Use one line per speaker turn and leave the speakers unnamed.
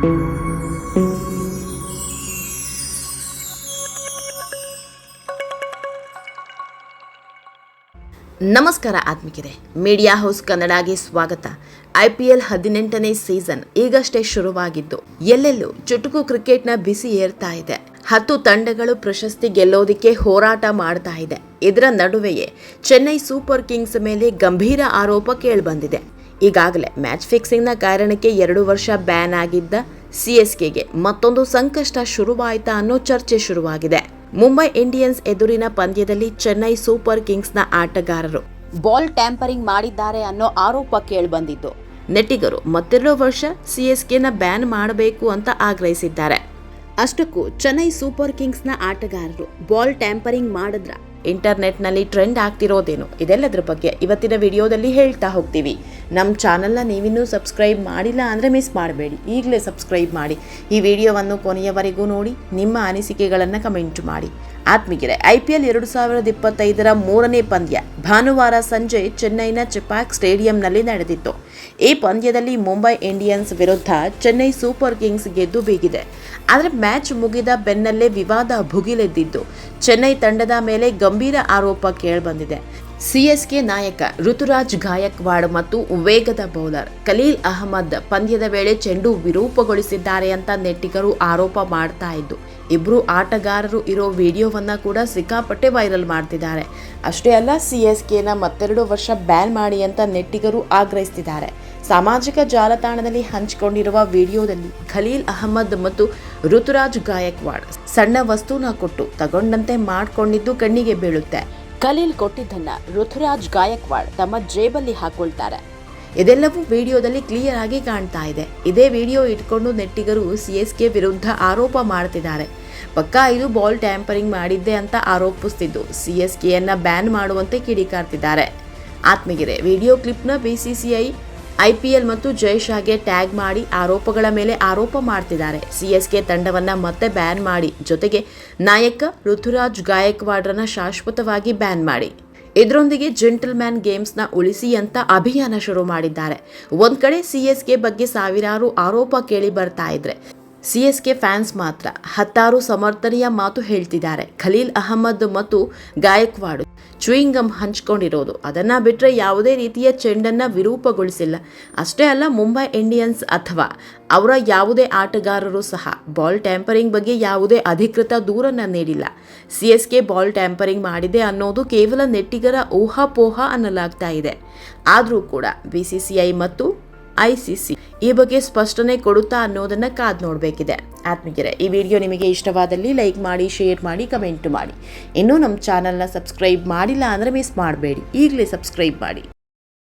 ನಮಸ್ಕಾರ ಆತ್ಮಿಕರೇ, media house ಕನ್ನಡಗೆ ಸ್ವಾಗತ. ಐ ಪಿ ಎಲ್ ಹದಿನೆಂಟನೇ ಸೀಸನ್ ಈಗಷ್ಟೇ ಶುರುವಾಗಿದ್ದು, ಎಲ್ಲೆಲ್ಲೂ ಚುಟುಕು ಕ್ರಿಕೆಟ್ನ ಬಿಸಿ ಏರ್ತಾ ಇದೆ. ಹತ್ತು ತಂಡಗಳು ಪ್ರಶಸ್ತಿ ಗೆಲ್ಲೋದಿಕ್ಕೆ ಹೋರಾಟ ಮಾಡ್ತಾ ಇದೆ. ಇದರ ನಡುವೆಯೇ ಚೆನ್ನೈ ಸೂಪರ್ ಕಿಂಗ್ಸ್ ಮೇಲೆ ಗಂಭೀರ ಆರೋಪ ಕೇಳಿಬಂದಿದೆ. ಈಗಾಗಲೇ ಮ್ಯಾಚ್ ಫಿಕ್ಸಿಂಗ್ನ ಕಾರಣಕ್ಕೆ ಎರಡು ವರ್ಷ ಬ್ಯಾನ್ ಆಗಿದ್ದ ಸಿಎಸ್ಕೆಗೆ ಮತ್ತೊಂದು ಸಂಕಷ್ಟ ಶುರುವಾಯಿತಾ ಅನ್ನೋ ಚರ್ಚೆ ಶುರುವಾಗಿದೆ. ಮುಂಬೈ ಇಂಡಿಯನ್ಸ್ ಎದುರಿನ ಪಂದ್ಯದಲ್ಲಿ ಚೆನ್ನೈ ಸೂಪರ್ ಕಿಂಗ್ಸ್ನ ಆಟಗಾರರು ಬಾಲ್ ಟ್ಯಾಂಪರಿಂಗ್ ಮಾಡಿದ್ದಾರೆ ಅನ್ನೋ ಆರೋಪ ಕೇಳಿಬಂದಿದ್ದು. ನೆಟ್ಟಿಗರು ಮತ್ತೆರಡು ವರ್ಷ ಸಿಎಸ್ಕೆನ ಬ್ಯಾನ್ ಮಾಡಬೇಕು ಅಂತ ಆಗ್ರಹಿಸಿದ್ದಾರೆ. ಅಷ್ಟಕ್ಕೂ ಚೆನ್ನೈ ಸೂಪರ್ ಕಿಂಗ್ಸ್ನ ಆಟಗಾರರು ಬಾಲ್ ಟ್ಯಾಂಪರಿಂಗ್ ಮಾಡಿದ್ರ ಇಂಟರ್ನೆಟ್ನಲ್ಲಿ ಟ್ರೆಂಡ್ ಆಗ್ತಿರೋದೇನು ಇದೆಲ್ಲದರ ಬಗ್ಗೆ ಇವತ್ತಿನ ವಿಡಿಯೋದಲ್ಲಿ ಹೇಳ್ತಾ ಹೋಗ್ತೀವಿ. ನಮ್ಮ ಚಾನಲ್ನ ನೀವಿನ್ನೂ ಸಬ್ಸ್ಕ್ರೈಬ್ ಮಾಡಿಲ್ಲ ಅಂದರೆ ಮಿಸ್ ಮಾಡಬೇಡಿ. ಈಗಲೇ ಸಬ್ಸ್ಕ್ರೈಬ್ ಮಾಡಿ. ಈ ವಿಡಿಯೋವನ್ನು ಕೊನೆಯವರೆಗೂ ನೋಡಿ, ನಿಮ್ಮ ಅನಿಸಿಕೆಗಳನ್ನು ಕಮೆಂಟ್ ಮಾಡಿ. ಆತ್ಮೀಗೆರೆ ಐ ಪಿ ಎಲ್ ಎರಡು ಸಾವಿರದ ಇಪ್ಪತ್ತೈದರ ಮೂರನೇ ಪಂದ್ಯ ಭಾನುವಾರ ಸಂಜೆ ಚೆನ್ನೈನ ಚೆಪಾಕ್ ಸ್ಟೇಡಿಯಂನಲ್ಲಿ ನಡೆದಿತ್ತು. ಈ ಪಂದ್ಯದಲ್ಲಿ ಮುಂಬೈ ಇಂಡಿಯನ್ಸ್ ವಿರುದ್ಧ ಚೆನ್ನೈ ಸೂಪರ್ ಕಿಂಗ್ಸ್ ಗೆದ್ದು ಬೀಗಿದೆ. ಆದರೆ ಮ್ಯಾಚ್ ಮುಗಿದ ಬೆನ್ನಲ್ಲೇ ವಿವಾದ ಭುಗಿಲೆದ್ದಿದ್ದು, ಚೆನ್ನೈ ತಂಡದ ಮೇಲೆ ಗಂಭೀರ ಆರೋಪ ಕೇಳಿಬಂದಿದೆ. ಸಿಎಸ್ಕೆ ನಾಯಕ ಋತುರಾಜ್ ಗಾಯಕ್ವಾಡ್ ಮತ್ತು ವೇಗದ ಬೌಲರ್ ಖಲೀಲ್ ಅಹಮದ್ ಪಂದ್ಯದ ವೇಳೆ ಚೆಂಡು ವಿರೂಪಗೊಳಿಸಿದ್ದಾರೆ ಅಂತ ನೆಟ್ಟಿಗರು ಆರೋಪ ಮಾಡ್ತಾ ಇದ್ದು ಇಬ್ಬರು ಆಟಗಾರರು ಇರೋ ವಿಡಿಯೋವನ್ನು ಕೂಡ ಸಿಕ್ಕಾಪಟ್ಟೆ ವೈರಲ್ ಮಾಡ್ತಿದ್ದಾರೆ. ಅಷ್ಟೇ ಅಲ್ಲ, ಸಿಎಸ್ಕೆನ ಮತ್ತೆರಡು ವರ್ಷ ಬ್ಯಾನ್ ಮಾಡಿ ಅಂತ ನೆಟ್ಟಿಗರು ಆಗ್ರಹಿಸ್ತಿದ್ದಾರೆ. ಸಾಮಾಜಿಕ ಜಾಲತಾಣದಲ್ಲಿ ಹಂಚಿಕೊಂಡಿರುವ ವಿಡಿಯೋದಲ್ಲಿ ಖಲೀಲ್ ಅಹಮದ್ ಮತ್ತು ಋತುರಾಜ್ ಗಾಯಕ್ವಾಡ್ ಸಣ್ಣ ವಸ್ತುನ ಕೊಟ್ಟು ತಗೊಂಡಂತೆ ಮಾಡ್ಕೊಂಡಿದ್ದು ಕಣ್ಣಿಗೆ ಬೀಳುತ್ತೆ. ಖಲೀಲ್ ಕೊಟ್ಟಿದ್ದನ್ನ ಋತುರಾಜ್ ಗಾಯಕ್ವಾಡ್ ತಮ್ಮ ಜೇಬಲ್ಲಿ ಹಾಕೊಳ್ತಾರೆ. ಇದೆಲ್ಲವೂ ವಿಡಿಯೋದಲ್ಲಿ ಕ್ಲಿಯರ್ ಆಗಿ ಕಾಣ್ತಾ ಇದೆ. ಇದೇ ವಿಡಿಯೋ ಇಟ್ಕೊಂಡು ನೆಟ್ಟಿಗರು ಸಿ ಎಸ್ ಕೆ ವಿರುದ್ಧ ಆರೋಪ ಮಾಡ್ತಿದ್ದಾರೆ. ಪಕ್ಕಾ ಇದು ಬಾಲ್ ಟ್ಯಾಂಪರಿಂಗ್ ಮಾಡಿದ್ದೆ ಅಂತ ಆರೋಪಿಸ್ತಿದ್ದು. ಸಿ ಎಸ್ ಕೆಯನ್ನ ಬ್ಯಾನ್ ಮಾಡುವಂತೆ ಕಿಡಿಕಾರ್ತಿದ್ದಾರೆ. ಆತ್ಮಗಿರೆ ವಿಡಿಯೋ ಕ್ಲಿಪ್ನ ಬಿಸಿಸಿಐ ಐಪಿಎಲ್ ಮತ್ತು ಜೈಶಾಗೆ ಟ್ಯಾಗ್ ಮಾಡಿ ಆರೋಪಗಳ ಮೇಲೆ ಆರೋಪ ಮಾಡ್ತಿದ್ದಾರೆ. ಸಿಎಸ್ಕೆ ತಂಡವನ್ನ ಮತ್ತೆ ಬ್ಯಾನ್ ಮಾಡಿ. ಜೊತೆಗೆ ನಾಯಕ ಋತುರಾಜ್ ಗಾಯಕ್ವಾಡ್ರನ್ನ ಶಾಶ್ವತವಾಗಿ ಬ್ಯಾನ್ ಮಾಡಿ. ಇದರೊಂದಿಗೆ ಜೆಂಟಲ್ಮ್ಯಾನ್ ಗೇಮ್ಸ್ನ ಉಳಿಸಿ ಅಂತ ಅಭಿಯಾನ ಶುರು ಮಾಡಿದ್ದಾರೆ. ಒಂದ್ ಕಡೆ ಸಿಎಸ್ಕೆ ಬಗ್ಗೆ ಸಾವಿರಾರು ಆರೋಪ ಕೇಳಿ ಬರ್ತಾ ಇದ್ರೆ ಸಿಎಸ್ಕೆ ಫ್ಯಾನ್ಸ್ ಮಾತ್ರ ಹತ್ತಾರು ಸಮರ್ಥನೀಯ ಮಾತು ಹೇಳ್ತಿದ್ದಾರೆ. ಖಲೀಲ್ ಅಹಮದ್ ಮತ್ತು ಗಾಯಕ್ವಾಡ್ ಚುಯಿಂಗಮ್ ಹಂಚ್ಕೊಂಡಿರೋದು. ಅದನ್ನು ಬಿಟ್ಟರೆ ಯಾವುದೇ ರೀತಿಯ ಚೆಂಡನ್ನು ವಿರೂಪಗೊಳಿಸಿಲ್ಲ. ಅಷ್ಟೇ ಅಲ್ಲ, ಮುಂಬೈ ಇಂಡಿಯನ್ಸ್ ಅಥವಾ ಅವರ ಯಾವುದೇ ಆಟಗಾರರು ಸಹ ಬಾಲ್ ಟ್ಯಾಂಪರಿಂಗ್ ಬಗ್ಗೆ ಯಾವುದೇ ಅಧಿಕೃತ ದೂರನ್ನು ನೀಡಿಲ್ಲ. ಸಿಎಸ್ಕೆ ಬಾಲ್ ಟ್ಯಾಂಪರಿಂಗ್ ಮಾಡಿದೆ ಅನ್ನೋದು ಕೇವಲ ನೆಟ್ಟಿಗರ ಊಹಾಪೋಹ ಅನ್ನಲಾಗ್ತಾ ಇದೆ. ಆದರೂ ಕೂಡ ಬಿಸಿಸಿಐ ಮತ್ತು ಐಸಿಸಿ. ಈ ಬಗ್ಗೆ ಸ್ಪಷ್ಟನೆ ಕೊಡುತ್ತಾ ಅನ್ನೋದನ್ನ ಕಾದ್ ನೋಡಬೇಕಿದೆ. ಆತ್ಮೀಯರೇ, ಈ ವಿಡಿಯೋ ನಿಮಗೆ ಇಷ್ಟವಾದಲ್ಲಿ ಲೈಕ್ ಮಾಡಿ, ಶೇರ್ ಮಾಡಿ, ಕಮೆಂಟ್ ಮಾಡಿ. ಇನ್ನೂ ನಮ್ಮ ಚಾನಲ್ನ ಸಬ್ಸ್ಕ್ರೈಬ್ ಮಾಡಿಲ್ಲ ಅಂದರೆ ಮಿಸ್ ಮಾಡಬೇಡಿ. ಈಗಲೇ ಸಬ್ಸ್ಕ್ರೈಬ್ ಮಾಡಿ.